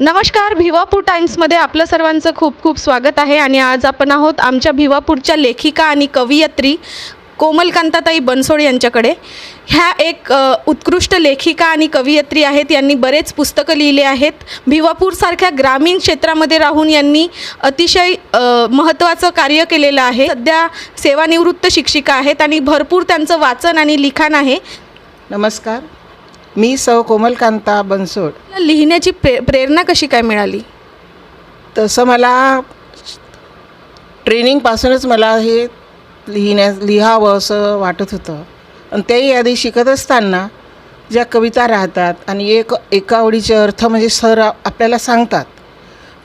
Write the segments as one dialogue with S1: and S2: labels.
S1: नमस्कार भिवापूर टाइम्समध्ये आपलं सर्वांचं खूप खूप स्वागत आहे आणि आज आपण आहोत आमच्या भिवापूरच्या लेखिका आणि कवयित्री कोमलकांताताई बनसोड यांच्याकडे. ह्या एक उत्कृष्ट लेखिका आणि कवयित्री आहेत. यांनी बरेच पुस्तकं लिहिले आहेत. भिवापूरसारख्या ग्रामीण क्षेत्रामध्ये राहून यांनी अतिशय महत्त्वाचं कार्य केलेलं आहे. सध्या सेवानिवृत्त शिक्षिका आहेत आणि भरपूर त्यांचं वाचन आणि लिखाण आहे.
S2: नमस्कार. मी सौ कोमलकांता बनसोड.
S1: लिहिण्याची प्रे प्रेरणा कशी काय मिळाली?
S2: तसं मला ट्रेनिंगपासूनच मला हे लिहिण्या लिहावं असं वाटत होतं. आणि त्याही आधी शिकत असताना ज्या कविता राहतात आणि एक एका ओळीचे अर्थ म्हणजे सर आपल्याला सांगतात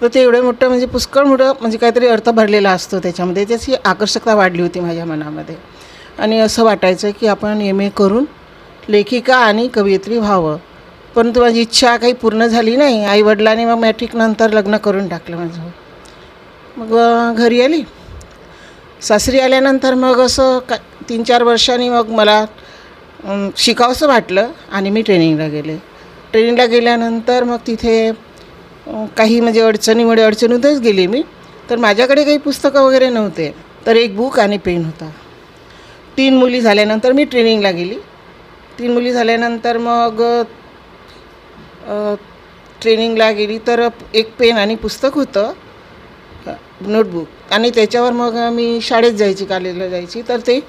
S2: तर ते एवढं मोठं म्हणजे पुष्कळ मोठं म्हणजे काहीतरी अर्थ भरलेला असतो त्याच्यामध्ये. त्याची आकर्षकता वाढली होती माझ्या मनामध्ये. आणि असं वाटायचं की आपण एम ए करून लेखिका आणि कवयित्री व्हावं. परंतु माझी इच्छा काही पूर्ण झाली नाही. आईवडिलांनी मग मॅट्रिकनंतर लग्न करून टाकलं माझं. मग घरी आली. सासरी आल्यानंतर मग असं का तीन चार वर्षांनी मग मला शिकावंसं वाटलं आणि मी ट्रेनिंगला गेले. ट्रेनिंगला गेल्यानंतर मग तिथे काही म्हणजे अडचणीमुळे अडचणीतच गेली मी. तर माझ्याकडे काही पुस्तकं वगैरे नव्हते. तर एक बुक आणि पेन होता. तीन मुली झाल्यानंतर मी ट्रेनिंगला गेली. तीन मुली झाल्यानंतर मग ट्रेनिंगला गेली. तर एक पेन आणि पुस्तक होतं नोटबुक आणि त्याच्यावर मग मी शाळेत जायची कॉलेजला जायची. तर ते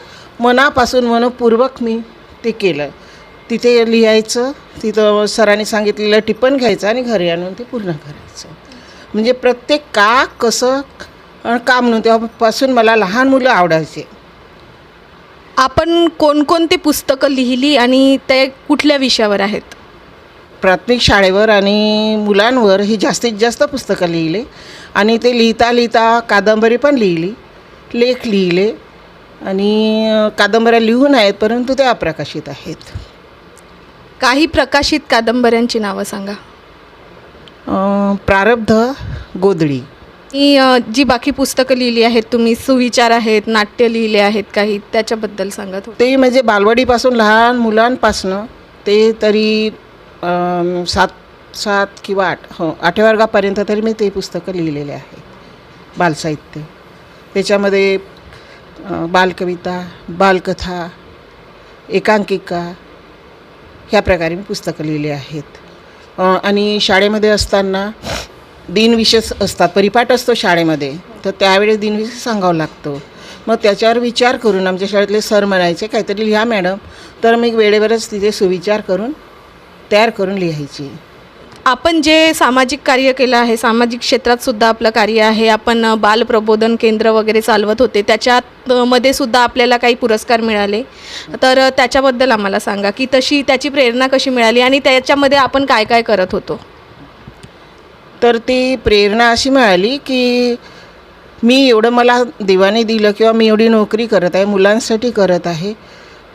S2: मनापासून मनपूर्वक मी ते केलं. तिथे लिहायचं तिथं सरांनी सांगितलेलं टिपण घ्यायचं आणि घरी आणून ते पूर्ण करायचं. म्हणजे प्रत्येक का कसं काम नव्हतं. तेव्हापासून मला लहान मुलं आवडायचे.
S1: आपण कोणकोणती पुस्तकं लिहिली आणि ते कुठल्या विषयावर आहेत?
S2: प्राथमिक शाळेवर आणि मुलांवर ही जास्तीत जास्त पुस्तकं लिहिले आणि ते लिहिता लिहिता कादंबरी पण लिहिली लेख लिहिले आणि कादंबऱ्या लिहून आहेत परंतु त्या अप्रकाशित आहेत.
S1: काही प्रकाशित कादंबऱ्यांची नावं सांगा.
S2: प्रारब्ध गोदडी
S1: आणि जी बाकी पुस्तकं लिहिली आहेत तुम्ही सुविचार आहेत नाट्य लिहिले आहेत काही त्याच्याबद्दल सांगत होते.
S2: ते म्हणजे बालवाडीपासून लहान मुलांपासनं ते तरी सात सात किंवा आठ हो आठव्या वर्गापर्यंत तरी मी ते पुस्तकं लिहिलेले आहे बालसाहित्य. त्याच्यामध्ये बालकविता बालकथा एकांकिका ह्या प्रकारे मी पुस्तकं लिहिली आहेत. अ, आणि शाळेमध्ये असताना दिनविशेष असतात. परिपाठ असतो शाळेमध्ये. तर त्यावेळेस दिनविशेष सांगावं लागतो. मग त्याच्यावर विचार करून आमच्या शाळेतले सर म्हणायचे काहीतरी लिहा मॅडम. तर मी वेळेवरच तिथे सुविचार करून तयार करून लिहायची.
S1: आपण जे सामाजिक कार्य केलं आहे सामाजिक क्षेत्रात सुद्धा आपलं कार्य आहे. आपण बालप्रबोधन केंद्र वगैरे चालवत होते. त्याच्यात मध्ये सुद्धा आपल्याला काही पुरस्कार मिळाले. तर त्याच्याबद्दल आम्हाला सांगा की तशी त्याची प्रेरणा कशी मिळाली आणि त्याच्यामध्ये आपण काय काय करत होतो?
S2: तर ती प्रेरणा अशी मिळाली की मी एवढं मला देवाने दिलं किंवा मी एवढी नोकरी करत आहे मुलांसाठी करत आहे.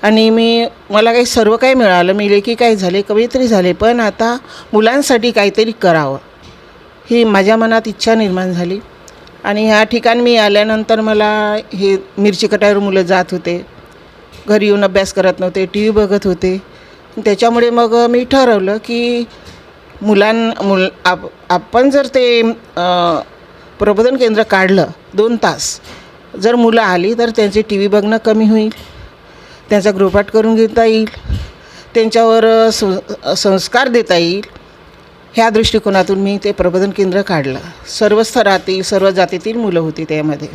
S2: आणि मी मला काही सर्व काही मिळालं मी लेखी काय झाले कवयित्री झाले पण आता मुलांसाठी काहीतरी करावं. ही माझ्या मनात इच्छा निर्माण झाली. आणि ह्या ठिकाणी मी आल्यानंतर मला हे मिरची कटायवर मुलं जात होते. घरी येऊन अभ्यास करत नव्हते टी व्ही बघत होते. त्याच्यामुळे मग मी ठरवलं की मुलां मुल आप आपण जर ते प्रबोधन केंद्र काढलं दोन तास. जर मुलं आली तर त्यांची टी व्ही बघणं कमी होईल. त्यांचा गृहपाठ करून घेता येईल. त्यांच्यावर सं संस्कार देता येईल. ह्या दृष्टिकोनातून मी ते प्रबोधन केंद्र काढलं. सर्व स्तरातील सर्व जातीतील मुलं होती त्यामध्ये.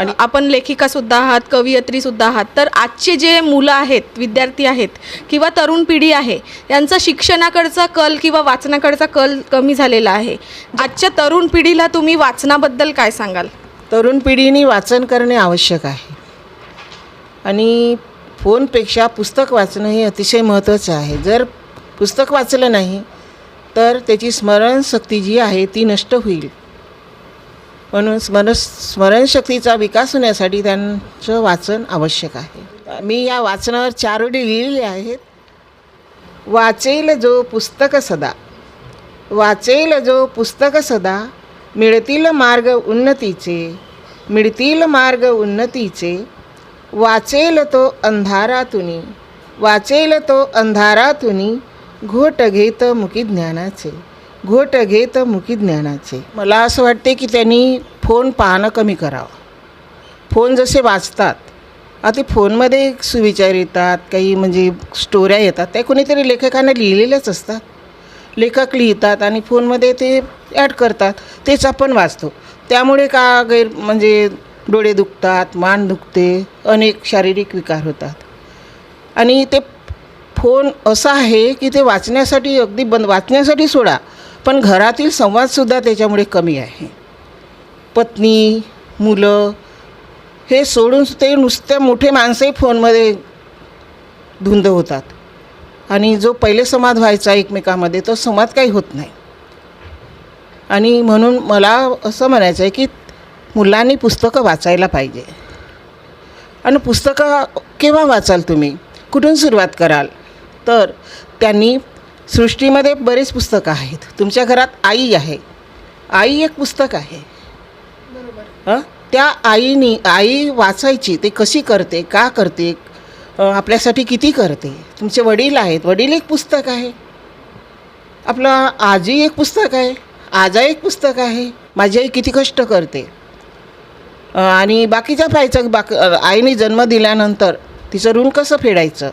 S1: आणि आपण लेखिका सुद्धा आहात कवयित्री सुद्धा आहात तर आजचे जे मुलं आहेत विद्यार्थी आहेत किंवा तरुण पिढी आहे यांचा शिक्षणाकडचा कल किंवा वाचनाकडचा कल कमी झालेला आहे. आजच्या तरुण पिढीला तुम्ही वाचनाबद्दल काय सांगाल?
S2: तरुण पिढीने वाचन करणे आवश्यक आहे. आणि फोनपेक्षा पुस्तक वाचणं हे अतिशय महत्त्वाचं आहे. जर पुस्तक वाचलं नाही तर त्याची स्मरणशक्ती जी आहे ती नष्ट होईल. म्हणून स्मरण स्मरणशक्तीचा विकास होण्यासाठी त्यांचं वाचन आवश्यक आहे. मी या वाचनावर चारोडी लिहिलेले आहेत. वाचेल जो पुस्तक सदा. वाचेल जो पुस्तक सदा मिळतील मार्ग उन्नतीचे मिळतील मार्ग उन्नतीचे. वाचेल तो अंधारातुनी वाचेल तो अंधारातुनी घोट घेत मुकी ज्ञानाचे. घोट घेत मुखी ज्ञानाचे. मला असं वाटते की त्यांनी फोन पाहणं कमी करावं. फोन जसे वाचतात आता फोनमध्ये सुविचार येतात काही म्हणजे स्टोऱ्या येतात त्या कोणीतरी लेखकाने लिहिलेल्याच असतात. लेखक लिहितात आणि फोनमध्ये ते ॲड करतात तेच आपण वाचतो. त्यामुळे का गैर म्हणजे डोळे दुखतात मान दुखते अनेक शारीरिक विकार होतात. आणि ते फोन असा आहे की ते वाचण्यासाठी अगदी बंद वाचण्यासाठी सोडा. पण घरातील संवादसुद्धा त्याच्यामुळे कमी आहे. पत्नी मुलं हे सोडून ते नुसत्या मोठे माणसंही फोनमध्ये धुंद होतात. आणि जो पहिले संवाद व्हायचा एकमेकामध्ये तो संवाद काही होत नाही. आणि म्हणून मला असं म्हणायचं आहे की मुलांनी पुस्तकं वाचायला पाहिजे. आणि पुस्तकं केव्हा वाचाल तुम्ही? कुठून सुरुवात कराल? तर त्यांनी सृष्टीमध्ये बरेच पुस्तकं आहेत. तुमच्या घरात आई आहे. आई एक पुस्तक आहे. हं? त्या आईनी आई वाचायची ते कशी करते का करते आपल्यासाठी किती करते? तुमचे वडील आहेत. वडील एक पुस्तक आहे. आपलं आजी एक पुस्तक आहे. आजा एक पुस्तक आहे. माझी आई किती कष्ट करते. आणि बाकीच्या पाहायचं बाक आईने जन्म दिल्यानंतर तिचं ऋण कसं फेडायचं?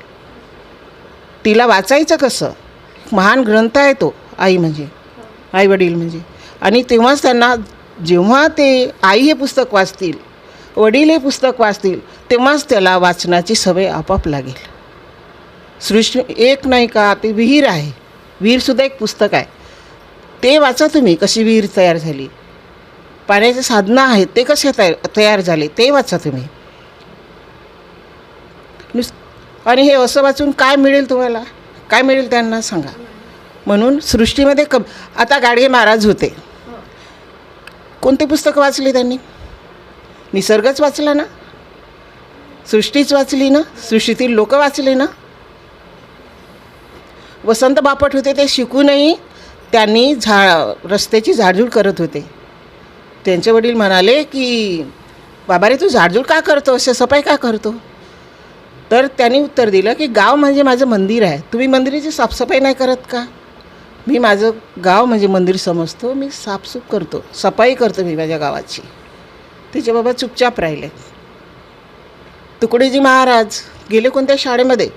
S2: तिला वाचायचं कसं? महान ग्रंथ आहे तो आई म्हणजे आई वडील म्हणजे. आणि तेव्हाच त्यांना जेव्हा ते आई हे पुस्तक वाचतील वडील हे पुस्तक वाचतील तेव्हाच त्याला वाचनाची सवय आपोआप लागेल. सृष्टी एक नाही का ते विहीर आहे. विहीरसुद्धा एक पुस्तक आहे. ते वाचा तुम्ही कशी विहीर तयार झाली. पाण्याचे साधनं आहेत ते कसे तयार तयार झाले ते वाचा तुम्ही. नुस आणि हे असं वाचून काय मिळेल तुम्हाला? काय मिळेल त्यांना सांगा. म्हणून सृष्टीमध्ये कम आता गाडगे महाराज होते. कोणते पुस्तक वाचले त्यांनी? निसर्गच वाचला ना? सृष्टीच वाचली ना? सृष्टीतील लोक वाचले ना? वसंत बापट होते ते शिकूनही त्यांनी झा रस्त्याची झाडझूड करत होते. त्यांचे वडील म्हणाले की बाबा रे तू झाडझूड का करतो? असे सफाई का करतो? तर त्यांनी उत्तर दिलं की गाव म्हणजे माझं मंदिर आहे. तुम्ही मंदिराची साफसफाई नाही करत का? मी माझं गाव म्हणजे मंदिर समजतो मी साफसूफ करतो सफाई करतो मी माझ्या गावाची. तिचे बाबा चुपचाप राहिले. तुकडेजी महाराज गेले कोणत्या शाळेमध्ये?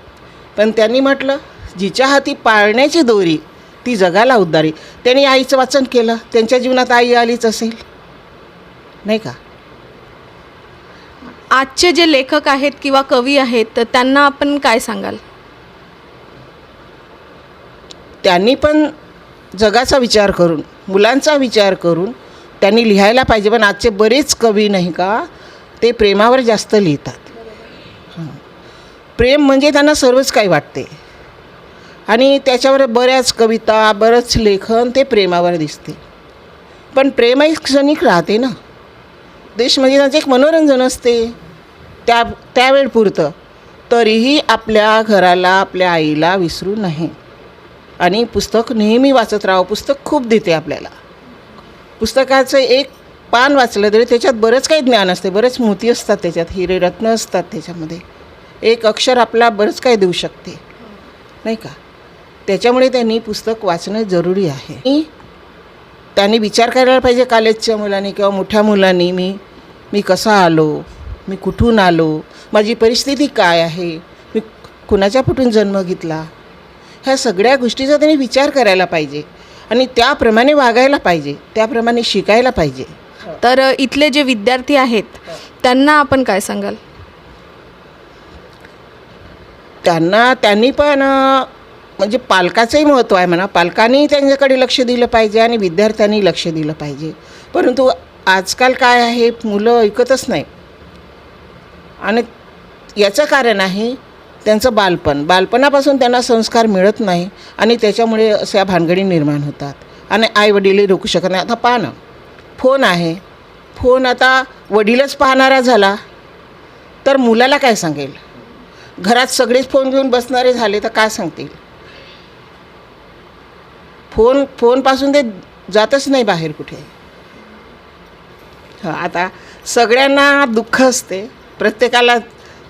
S2: पण त्यांनी म्हटलं जिच्या हाती पाळण्याची दोरी ती जगाला उद्धारी. त्यांनी आईचं वाचन केलं. त्यांच्या जीवनात आई आलीच असेल. नाही का?
S1: आजचे जे लेखक आहेत किंवा कवी आहेत तर त्यांना आपण काय सांगाल?
S2: त्यांनी पण जगाचा विचार करून मुलांचा विचार करून त्यांनी लिहायला पाहिजे. पण आजचे बरेच कवी नाही का ते प्रेमावर जास्त लिहितात. प्रेम म्हणजे त्यांना सर्वच काही वाटते. आणि त्याच्यावर बऱ्याच कविता बरंच लेखन ते प्रेमावर दिसते. पण प्रेमही क्षणिक राहते ना. देश म्हणजे त्यांचं एक मनोरंजन असते त्या त्यावेळ पुरतं. तरीही आपल्या घराला आपल्या आईला विसरू नये. आणि पुस्तक नेहमी वाचत राहावं. पुस्तक खूप देते आपल्याला. पुस्तकाचं एक पान वाचलं तरी त्याच्यात बरंच काही ज्ञान असते. बरेच मोती असतात त्याच्यात. हिरे रत्न असतात त्याच्यामध्ये. एक अक्षर आपला बरंच काही देऊ शकते. नाही का? त्याच्यामुळे त्यांनी पुस्तक वाचणं जरुरी आहे. त्यांनी विचार करायला पाहिजे कॉलेजच्या मुलांनी किंवा मोठ्या मुलांनी मी मी कसा आलो? मी कुठून आलो? माझी परिस्थिती काय आहे? मी कुणाच्या कुठून जन्म घेतला? ह्या सगळ्या गोष्टीचा त्यांनी विचार करायला पाहिजे आणि त्याप्रमाणे वागायला पाहिजे त्याप्रमाणे शिकायला पाहिजे.
S1: तर अ, इथले जे विद्यार्थी आहेत त्यांना आपण काय सांगाल?
S2: त्यांना त्यांनी पण म्हणजे पालकाचंही महत्त्व आहे म्हणा. पालकांनी त्यांच्याकडे लक्ष दिलं पाहिजे आणि विद्यार्थ्यांनी लक्ष दिलं पाहिजे. परंतु आजकाल काय आहे? मुलं ऐकतच नाही. आणि याचं कारण आहे त्यांचं बालपण. बालपणापासून त्यांना संस्कार मिळत नाही आणि त्याच्यामुळे अशा भानगडी निर्माण होतात. आणि आई वडीलही रोखू शकत नाही. आता पहा ना. फोन आहे. फोन आता वडीलच पाहणारा झाला. तर मुलाला काय सांगेल? घरात सगळेच फोन घेऊन बसणारे झाले तर काय सांगतील? फोन फोनपासून ते जातच नाही बाहेर कुठे. आता सगळ्यांना दुःख असते. प्रत्येकाला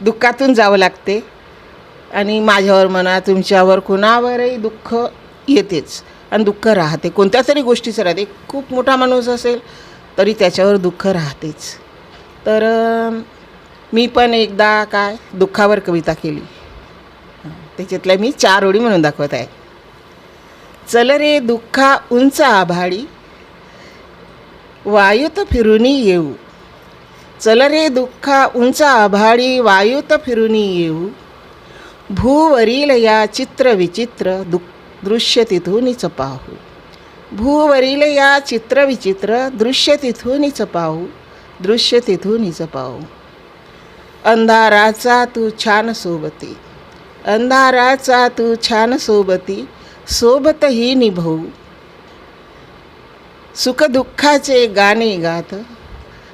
S2: दुःखातून जावं लागते. आणि माझ्यावर म्हणा तुमच्यावर कुणावरही दुःख येतेच. आणि दुःख राहते. कोणत्या तरी गोष्टीचं राहते. खूप मोठा माणूस असेल तरी त्याच्यावर दुःख राहतेच. तर मी पण एकदा काय दुःखावर कविता केली. त्याच्यातल्या मी चार ओळी म्हणून दाखवत आहे. चल रे दुःखा उंच आभाळी वायुत फिरुनी येऊ. चल रे दुःखा उंच आभाळी वायुत फिरुनी येऊ. भूवरील या चित्रविचित्र दु दृश्य तिथूनच पाहू. भूवरील या चित्रविचित्र दृश्य तिथूनच पाहू. दृश्य तिथूनच पाहू. अंधाराचा तू छान सोबती. अंधाराचा तू छान सोबती. सोबतही निभवू. सुखदुःखाचे गाणे गात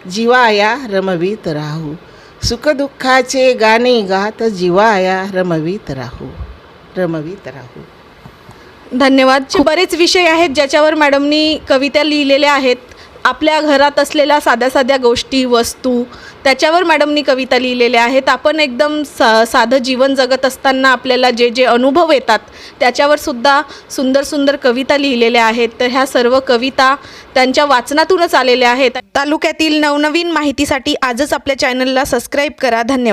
S2: जीवाया रमवीत राहू. सुखदुःखाचे गाणे गात जीवाया रमवीत राहू. रमवीत राहू.
S1: धन्यवाद. बरेच विषय आहेत ज्याच्यावर मॅडमनी कविता लिहिलेल्या आहेत. आपल्या घरात असलेल्या साध्या साध्या गोष्टी वस्तू त्याच्यावर मॅडमनी कविता लिहिलेल्या आहेत. आपण एकदम सा साधं जीवन जगत असताना आपल्याला जे जे अनुभव येतात त्याच्यावर सुद्धा सुंदर सुंदर कविता लिहिलेल्या आहेत. तर ह्या सर्व कविता त्यांच्या वाचनातूनच आलेल्या आहेत. तालुक्यातील नवनवीन माहितीसाठी आजच आपल्या चॅनलला सबस्क्राईब करा. धन्यवाद.